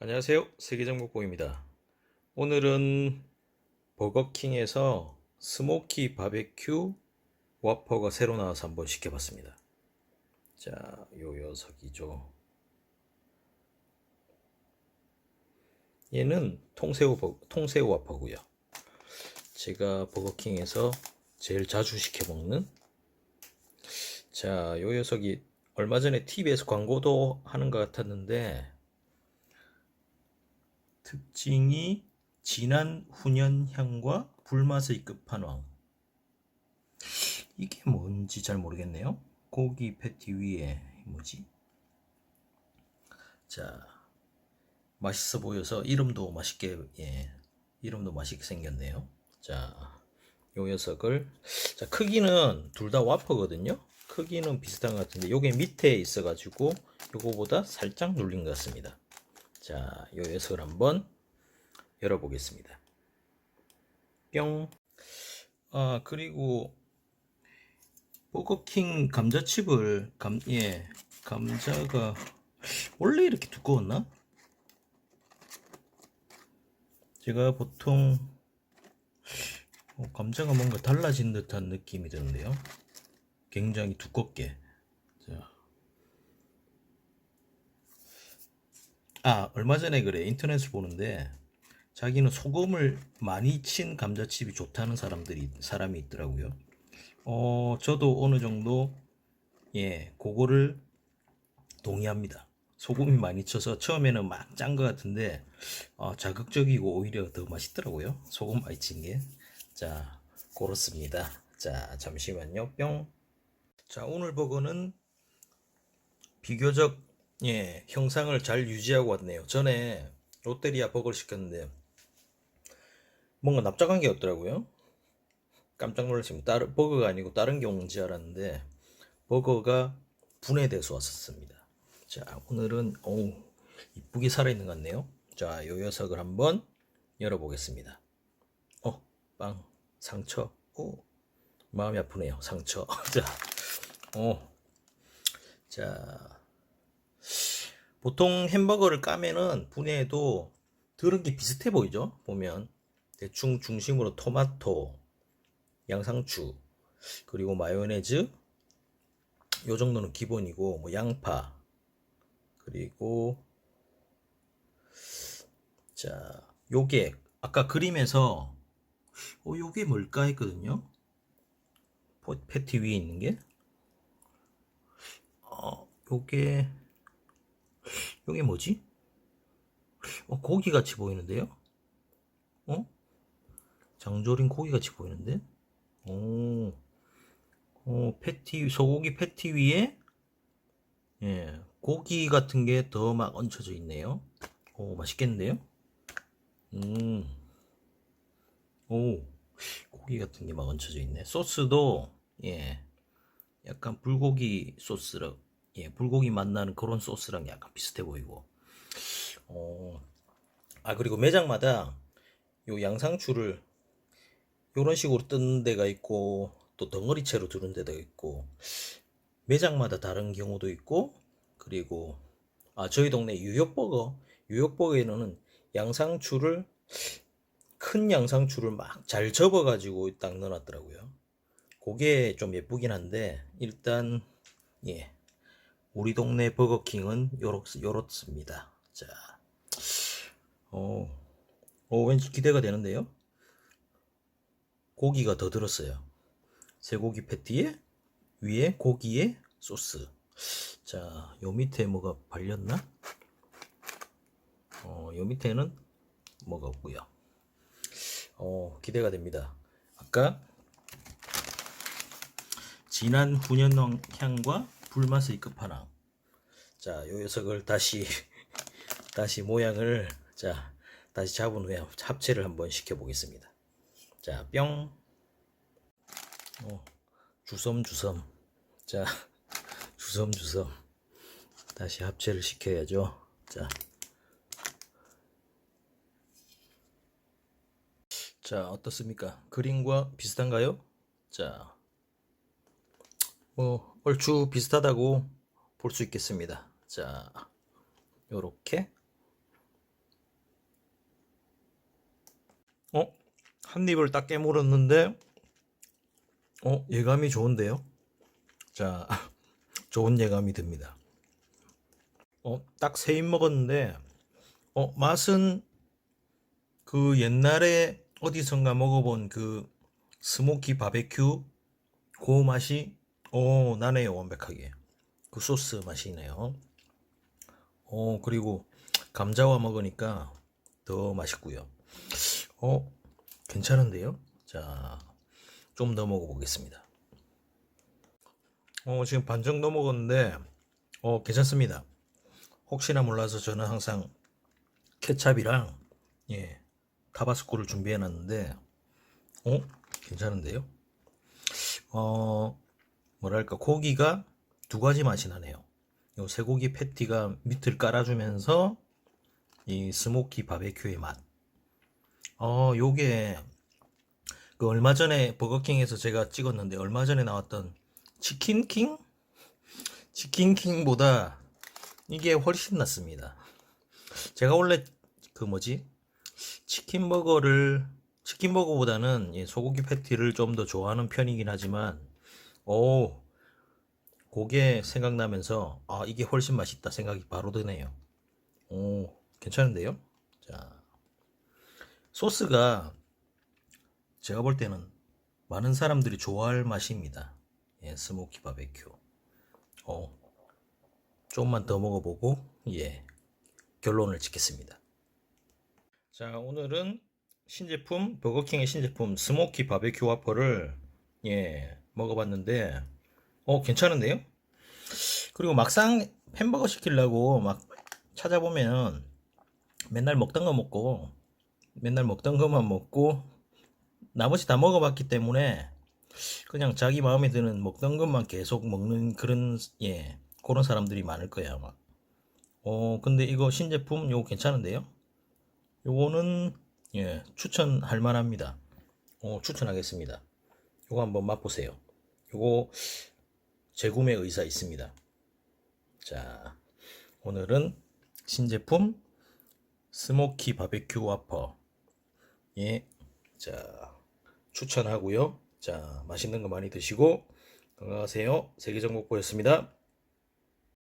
안녕하세요. 세계정복보입니다. 오늘은 버거킹에서 스모키 바베큐 와퍼가 새로 나와서 한번 시켜봤습니다. 자, 요 녀석이죠. 얘는 통새우, 버- 통새우 와퍼고요. 제가 버거킹에서 제일 자주 시켜먹는 자, 요 녀석이 얼마 전에 TV에서 광고도 하는 것 같았는데 특징이 진한 훈연 향과 불맛의 끝판왕. 이게 뭔지 잘 모르겠네요. 고기 패티 위에 뭐지? 자, 맛있어 보여서 이름도 맛있게 예, 이름도 맛있게 생겼네요. 자, 요 녀석을 자 크기는 둘 다 와퍼거든요. 크기는 비슷한 것 같은데 요게 밑에 있어가지고 요거보다 살짝 눌린 것 같습니다. 자, 요 녀석을 한번 열어보겠습니다. 뿅. 아, 그리고 버거킹 감자칩을 감, 예, 감자가 원래 이렇게 두꺼웠나? 제가 보통 어, 감자가 뭔가 달라진 듯한 느낌이 드는데요. 굉장히 두껍게. 아, 얼마 전에 그래. 인터넷을 보는데 자기는 소금을 많이 친 감자칩이 좋다는 사람들이 사람이 있더라고요. 어, 저도 어느 정도 예, 그거를 동의합니다. 소금이 많이 쳐서 처음에는 막 짠 것 같은데 어, 자극적이고 오히려 더 맛있더라고요. 소금 많이 친 게. 자, 그렇습니다. 자, 잠시만요. 뿅. 자, 오늘 버거는 비교적 예, 형상을 잘 유지하고 왔네요. 전에 롯데리아 버거를 시켰는데 뭔가 납작한 게 없더라고요. 깜짝 놀랐습니다. 다른 버거가 아니고 다른 게 온지 알았는데 버거가 분해돼서 왔었습니다. 자, 오늘은 어우 이쁘게 살아있는 것 같네요. 자, 요 녀석을 한번 열어보겠습니다. 어, 빵, 상처, 오, 마음이 아프네요. 상처. 자, 어, 자, 보통 햄버거를 까면은 분해도 들은 게 비슷해 보이죠? 보면 대충 중심으로 토마토, 양상추, 그리고 마요네즈, 요 정도는 기본이고 뭐 양파, 그리고 자, 요게 아까 그림에서 어 요게 뭘까 했거든요. 포- 패티 위에 있는 게 어, 요게 요게 뭐지? 어, 고기 같이 보이는데요? 어? 장조림 고기 같이 보이는데? 오, 어, 패티, 소고기 패티 위에, 예, 고기 같은 게 더 막 얹혀져 있네요. 오, 맛있겠는데요? 음, 오, 고기 같은 게 막 얹혀져 있네. 소스도, 예, 약간 불고기 소스랑, 예, 불고기 맛 나는 그런 소스랑 약간 비슷해 보이고. 어, 아, 그리고 매장마다 요 양상추를 요런 식으로 뜯는 데가 있고, 또 덩어리채로 두는 데가 있고, 매장마다 다른 경우도 있고, 그리고, 아, 저희 동네 유역버거, 유역버거에는 양상추를, 큰 양상추를 막 잘 접어가지고 딱 넣어놨더라고요. 그게 좀 예쁘긴 한데, 일단, 예. 우리 동네 버거킹은 요렇, 요렇습니다. 자, 어, 어, 왠지 기대가 되는데요? 고기가 더 들었어요. 쇠고기 패티에 위에 고기에 소스. 자, 요 밑에 뭐가 발렸나? 어, 요 밑에는 뭐가 없고요. 어, 기대가 됩니다. 아까 진한 훈연 향과 불맛의 끝판왕. 자, 요 녀석을 다시 다시 모양을 자 다시 잡은 후에 합체를 한번 시켜 보겠습니다. 자, 뿅. 어, 주섬주섬. 자, 주섬주섬. 다시 합체를 시켜야죠. 자. 자, 어떻습니까? 그림과 비슷한가요? 자, 어, 얼추 비슷하다고 볼 수 있겠습니다. 자, 요렇게. 어, 한 입을 딱 깨물었는데, 어, 예감이 좋은데요? 자, 좋은 예감이 듭니다. 어, 딱 세 입 먹었는데, 어, 맛은 그 옛날에 어디선가 먹어본 그 스모키 바베큐 고 맛이 어 나네요 완벽하게. 그 소스 맛이네요. 어 그리고 감자와 먹으니까 더 맛있고요. 어 괜찮은데요? 자 좀 더 먹어보겠습니다. 어 지금 반 정도 먹었는데 어 괜찮습니다. 혹시나 몰라서 저는 항상 케찹이랑 예 타바스코를 준비해 놨는데 어 괜찮은데요? 어, 뭐랄까, 고기가 두 가지 맛이 나네요. 요 쇠고기 패티가 밑을 깔아주면서 이 스모키 바베큐의 맛. 어, 요게 그 얼마 전에 버거킹에서 제가 찍었는데 얼마 전에 나왔던 치킨킹? 치킨킹보다 이게 훨씬 낫습니다. 제가 원래 그 뭐지? 치킨버거를 치킨버거보다는 이 소고기 패티를 좀 더 좋아하는 편이긴 하지만 오 그게 생각나면서 아 이게 훨씬 맛있다 생각이 바로 드네요. 오 괜찮은데요? 자 소스가 제가 볼 때는 많은 사람들이 좋아할 맛입니다. 예, 스모키 바베큐. 어 좀만 더 먹어보고 예 결론을 짓겠습니다. 자 오늘은 신제품 버거킹의 신제품 스모키 바베큐 와퍼를 예 먹어봤는데 어 괜찮은데요? 그리고 막상 햄버거 시키려고 막 찾아보면 맨날 먹던 거 먹고 맨날 먹던 것만 먹고 나머지 다 먹어봤기 때문에 그냥 자기 마음에 드는 먹던 것만 계속 먹는 그런 예 그런 사람들이 많을 거야 아마. 어 근데 이거 신제품 이거 괜찮은데요? 요거는 예, 추천할 만합니다. 어, 추천하겠습니다. 요거 한번 맛보세요. 요거 재구매 의사 있습니다. 자, 오늘은 신제품 스모키 바베큐 와퍼. 예, 자, 추천하고요. 자, 맛있는 거 많이 드시고 건강하세요. 세계정복보였습니다.